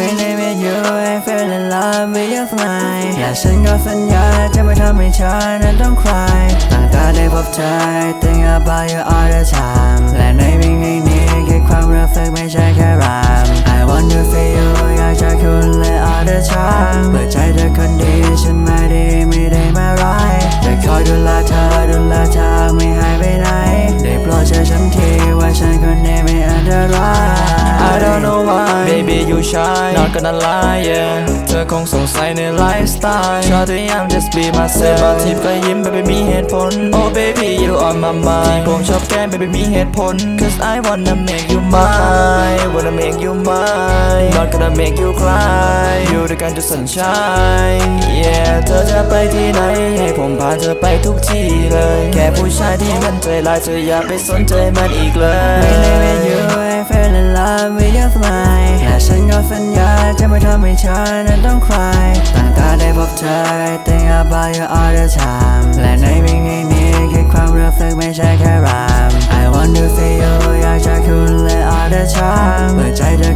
When I met you I fell in love with your smile และฉันก็สัญญาจะไม่ทำให้ฉันนั้นต้องคลายตั้งแต่ได้พบเธอ think about you all the time และใน don't know why Baby you shy not gonna lie yeah เธอคงสงสัยในไลฟ์สไตล์ชอบที่ยาม just be myself บางทีก็ยิ้ม baby มีเหตุผล Oh baby you on my mind ผมชอบแกล้ง baby มีเหตุผล Cause I wanna make you mine wanna make you mine not gonna make you cry อยู่ด้วยกันจน sunshine yeah เธอจะไปที่ไหนให้ผมพาเธอไปทุกที่เลย แค่ผู้ชายที่มันใจร้ายเธออย่าไปสนใจมันอีกเลย When I met you I fell าจะไม่ทำให้ฉันนั้นต้องคลายตั้งตาได้พบเธอ I think about you all the time และในวินาทีนี้แค่ความรู้สึกไม่ใช่แค่ราม I want to feel you อยากจะคุณเลย all the time เปิดใจเธอ